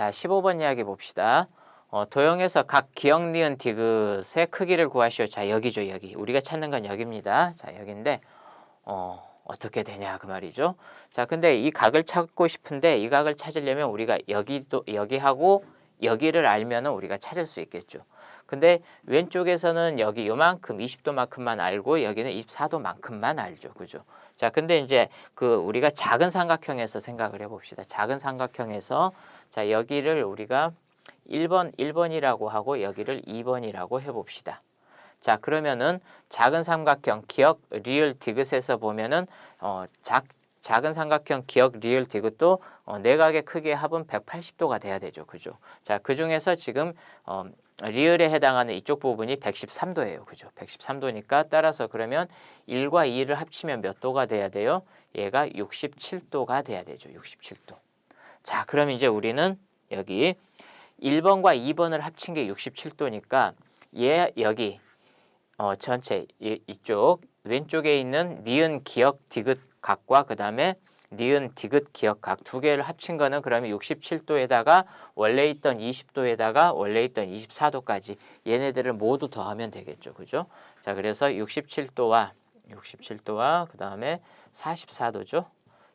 자, 15번 이야기 봅시다. 어, 도형에서 각 기억 니은 디귿의 크기를 구하시오. 자, 여기죠, 여기. 우리가 찾는 건 여기입니다. 자, 여기인데 어, 어떻게 되냐 그 말이죠. 자, 근데 이 각을 찾고 싶은데 이 각을 찾으려면 우리가 여기도 여기하고 여기를 알면은 우리가 찾을 수 있겠죠. 근데 왼쪽에서는 여기 요만큼 20도만큼만 알고 여기는 24도만큼만 알죠. 그죠? 자, 근데 이제 그 우리가 작은 삼각형에서 생각을 해 봅시다. 작은 삼각형에서 자, 여기를 우리가 1번 1번이라고 하고 여기를 2번이라고 해 봅시다. 자, 그러면은 작은 삼각형 기억 리을 디귿에서 보면은 어, 작 작은 삼각형 기억 리을 디귿도 어, 내각의 크기의 합은 180도가 돼야 되죠. 그죠? 자, 그 중에서 지금 어, 리을에 해당하는 이쪽 부분이 113도예요. 그죠? 113도니까 따라서 그러면 1과 2를 합치면 몇 도가 돼야 돼요? 얘가 67도가 돼야 되죠. 67도. 자, 그럼 이제 우리는 여기 1번과 2번을 합친 게 67도니까 얘 여기 어, 전체 이, 이쪽 왼쪽에 있는 니은 기억 디귿 각과 그 다음에 니은 디귿 기억 각두 개를 합친 거는 그러면 67도에다가 원래 있던 20도에다가 원래 있던 24도까지 얘네들을 모두 더하면 되겠죠. 그죠? 자, 그래서 67도와 67도와 그 다음에 44도죠.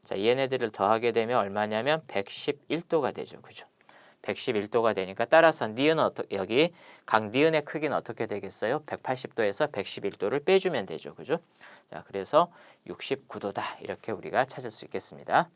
자, 얘네들을 더하게 되면 얼마냐면 111도가 되죠. 그죠? 111도가 되니까 따라서 니은 어떠, 여기 각 니은의 크기는 어떻게 되겠어요? 180도에서 111도를 빼주면 되죠. 그죠? 자, 그래서 69도다. 이렇게 우리가 찾을 수 있겠습니다.